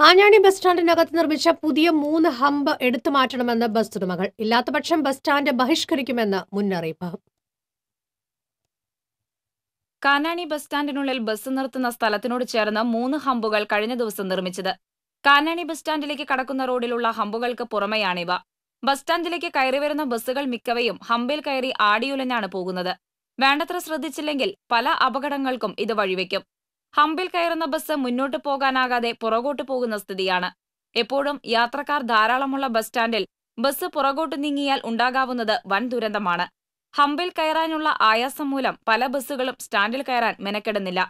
Kanjani bus സ്റ്റാൻഡിനകത്ത് നിർമ്മിച്ച പുതിയ മൂന്ന് ഹമ്പ് എടുത്തു മാറ്റണമെന്ന് ബസ് ഉടമകൾ. ഇല്ലാത്തപക്ഷം ബസ് സ്റ്റാൻഡ് ബഹിഷ്കരിക്കുമെന്ന് മുന്നറിയിപ്പ്. കാനാണി ബസ് സ്റ്റാൻഡിനുള്ളിൽ ബസ് നിർത്തുന്ന സ്ഥലത്തിനോട് ചേർന്ന് മൂന്ന് ഹമ്പുകൾ കഴിഞ്ഞ ദിവസം നിർമ്മിച്ചത്. കാനാണി ബസ് സ്റ്റാൻഡിലേക്ക് കടക്കുന്ന റോഡിലുള്ള ഹമ്പുകൾക്ക് പുറമെയാണിവ. ബസ് സ്റ്റാൻഡിലേക്ക് കയറി വരുന്ന ബസ്സുകൾ മിക്കവയും ഹമ്പിൽ കയറി ആടിയുലഞ്ഞാണ് പോകുന്നത്. വേണ്ടത്ര ശ്രദ്ധിച്ചില്ലെങ്കിൽ പല അപകടങ്ങൾക്കും ഇത് വഴിവെക്കും. ഹമ്പിൽ കയറുന്ന ബസ് മുന്നോട്ട് പോകാനാകാതെ പുറകോട്ട് പോകുന്ന സ്ഥിതിയാണ്. എപ്പോഴും യാത്രക്കാർ ധാരാളമുള്ള ബസ് സ്റ്റാൻഡിൽ ബസ് പുറകോട്ട് നീങ്ങിയാൽ ഉണ്ടാകാവുന്നത് വൻ ദുരന്തമാണ്. ഹമ്പിൽ കയറാനുള്ള ആയാസം മൂലം പല ബസ്സുകളും സ്റ്റാൻഡിൽ കയറാൻ മെനക്കെടുന്നില്ല.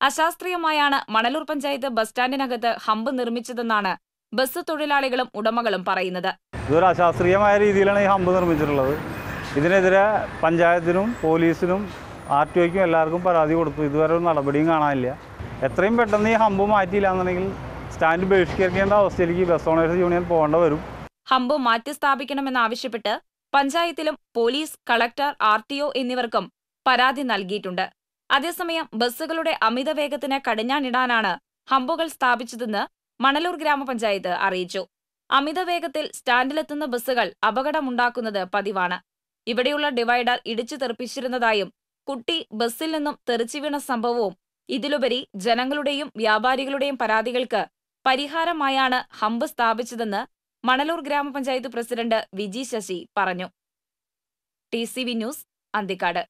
അശാസ്ത്രീയമായാണ് മണലൂർ പഞ്ചായത്ത് ബസ് സ്റ്റാൻഡിനകത്ത് ഹമ്പ് നിർമ്മിച്ചതെന്നാണ് ബസ് തൊഴിലാളികളും ഉടമകളും പറയുന്നത്. ഇതൊരു അശാസ്ത്രീയമായ രീതിയിലാണ് ഈ ഹമ്പ് നിർമ്മിച്ചിട്ടുള്ളത്. ഇതിനെതിരെ പഞ്ചായത്തിനും പോലീസിനും ആർ ടി ഒക്കും എല്ലാവർക്കും പരാതി കൊടുത്തു. ഇതുവരെ ഒരു നടപടിയും കാണാനില്ല. എത്രയും പെട്ടെന്ന് ഈ ഹമ്പ് മാറ്റിയില്ല എന്നുണ്ടെങ്കിൽ സ്റ്റാൻഡ് ബഹിഷ്കരിക്കേണ്ട അവസ്ഥയിലേക്ക് ബസ് ഓണേഴ്സ് യൂണിയൻ പോകേണ്ട വരും. ഹമ്പ് മാറ്റി സ്ഥാപിക്കണമെന്നാവശ്യപ്പെട്ട് പഞ്ചായത്തിലും police collector R T O എന്നിവർക്കും പരാതി നൽകിയിട്ടുണ്ട്. അതേസമയം ബസ്സുകളുടെ അമിത വേഗത്തിന് കടിഞ്ഞാണിടാനാണ് ഹമ്പുകൾ സ്ഥാപിച്ചതെന്ന് മണലൂർ ഗ്രാമപഞ്ചായത്ത് അറിയിച്ചു. അമിത വേഗത്തിൽ സ്റ്റാൻഡിലെത്തുന്ന ബസ്സുകൾ അപകടമുണ്ടാക്കുന്നത് പതിവാണ്. ഇവിടെയുള്ള ഡിവൈഡർ ഇടിച്ചു തെറിപ്പിച്ചിരുന്നതായും കുട്ടി ബസ്സിൽ നിന്നും തെറിച്ചു വീണ സംഭവവും ഇതിലുപരി ജനങ്ങളുടെയും വ്യാപാരികളുടെയും പരാതികൾക്ക് പരിഹാരമായാണ് ഹമ്പ് സ്ഥാപിച്ചതെന്ന് മണലൂർ ഗ്രാമപഞ്ചായത്ത് പ്രസിഡന്റ് വിജി ശശി പറഞ്ഞു. T C V news Anthikad.